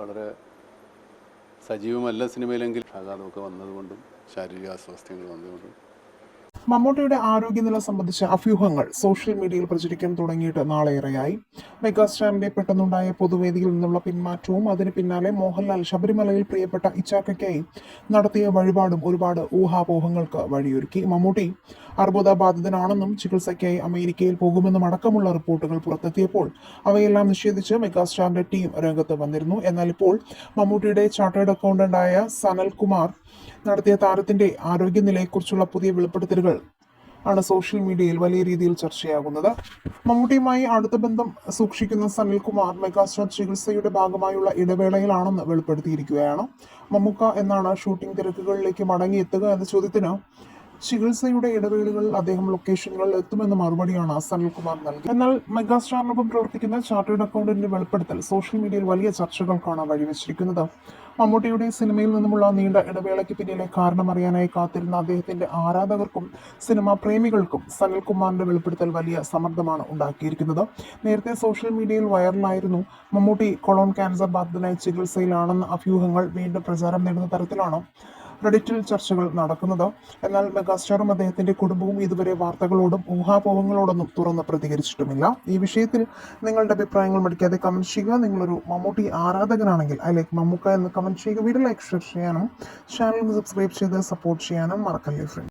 വളരെ സജീവമല്ല സിനിമയിലെങ്കിൽ ആഘാതമൊക്കെ വന്നതുകൊണ്ടും ശാരീരിക അസ്വാസ്ഥ്യങ്ങൾ വന്നതുകൊണ്ടും. മമ്മൂട്ടിയുടെ ആരോഗ്യനില സംബന്ധിച്ച അഭ്യൂഹങ്ങൾ സോഷ്യൽ മീഡിയയിൽ പ്രചരിക്കാൻ തുടങ്ങിയിട്ട് നാളേറെയായി മെഗാസ്റ്റാറിന്റെ പെട്ടെന്നുണ്ടായ പൊതുവേദിയിൽ നിന്നുള്ള പിന്മാറ്റവും അതിന് പിന്നാലെ മോഹൻലാൽ ശബരിമലയിൽ പ്രിയപ്പെട്ട ഇച്ചാക്കയ്ക്കായി നടത്തിയ വഴിപാടും ഒരുപാട് ഊഹാപോഹങ്ങൾക്ക് വഴിയൊരുക്കി. മമ്മൂട്ടി അർബുദബാധിതനാണെന്നും ചികിത്സയ്ക്കായി അമേരിക്കയിൽ പോകുമെന്നും അടക്കമുള്ള റിപ്പോർട്ടുകൾ പുറത്തെത്തിയപ്പോൾ അവയെല്ലാം നിഷേധിച്ച് മെഗാസ്റ്റാറിന്റെ ടീം രംഗത്ത് വന്നിരുന്നു. എന്നാൽ ഇപ്പോൾ മമ്മൂട്ടിയുടെ ചാർട്ടേഡ് അക്കൗണ്ടന്റായ സനൽ കുമാർ നടത്തിയ താരത്തിന്റെ ആരോഗ്യനിലയെക്കുറിച്ചുള്ള പുതിയ വെളിപ്പെടുത്തലുകൾ ആണ് സോഷ്യൽ മീഡിയയിൽ വലിയ രീതിയിൽ ചർച്ചയാകുന്നത്. മമ്മൂട്ടിയുമായി അടുത്ത ബന്ധം സൂക്ഷിക്കുന്ന സനിൽകുമാർ മെഗാസ്റ്റാർ ചികിത്സയുടെ ഭാഗമായുള്ള ഇടവേളയിലാണെന്ന് വെളിപ്പെടുത്തിയിരിക്കുകയാണ്. മമ്മൂക്ക എന്നാണ് ഷൂട്ടിംഗ് തിരക്കുകളിലേക്ക് മടങ്ങിയെത്തുക എന്ന ചോദ്യത്തിന് ചികിത്സയുടെ ഇടവേളകളിൽ അദ്ദേഹം ലൊക്കേഷനുകളിൽ എത്തുമെന്ന മറുപടിയാണ് സനിൽകുമാർ നൽകിയത്. എന്നാൽ മെഗാസ്റ്റാറിനൊപ്പം പ്രവർത്തിക്കുന്ന ചാർട്ടേഡ് അക്കൗണ്ടന്റിന്റെ വെളിപ്പെടുത്തൽ സോഷ്യൽ മീഡിയയിൽ വലിയ ചർച്ചകൾക്കാണ് വഴിവെച്ചിരിക്കുന്നത്. മമ്മൂട്ടിയുടെ സിനിമയിൽ നിന്നുമുള്ള നീണ്ട ഇടവേളയ്ക്ക് പിന്നിലെ കാരണം അറിയാനായി കാത്തിരുന്ന അദ്ദേഹത്തിന്റെ ആരാധകർക്കും സിനിമാ പ്രേമികൾക്കും സനിൽകുമാറിന്റെ വെളിപ്പെടുത്തൽ വലിയ സമ്മർദ്ദമാണ് ഉണ്ടാക്കിയിരിക്കുന്നത്. നേരത്തെ സോഷ്യൽ മീഡിയയിൽ വൈറലായിരുന്നു മമ്മൂട്ടി കൊളോൺ ക്യാൻസർ ബാധിതനായി ചികിത്സയിലാണെന്ന അഭ്യൂഹങ്ങൾ വീണ്ടും പ്രചാരം നേടുന്ന തരത്തിലാണ് റെഡിറ്റിൽ ചർച്ചകൾ നടക്കുന്നത്. എന്നാൽ മെഗാസ്റ്റാറും അദ്ദേഹത്തിന്റെ കുടുംബവും ഇതുവരെ വാർത്തകളോടും ഊഹാപോഹങ്ങളോടൊന്നും തുറന്ന് പ്രതികരിച്ചിട്ടുമില്ല. ഈ വിഷയത്തിൽ നിങ്ങളുടെ അഭിപ്രായങ്ങൾ മടിക്കാതെ കമന്റ് ചെയ്യുക. നിങ്ങളൊരു മമ്മൂട്ടി ആരാധകനാണെങ്കിൽ ഐ ലൈക്ക് മമ്മൂക്ക എന്ന് കമന്റ് ചെയ്യുക. വീഡിയോ ലൈക്ക് ഷെയർ ചെയ്യാനും ചാനൽ സബ്സ്ക്രൈബ് ചെയ്ത് സപ്പോർട്ട് ചെയ്യാനും മറക്കല്ലേ ഫ്രണ്ട്സ്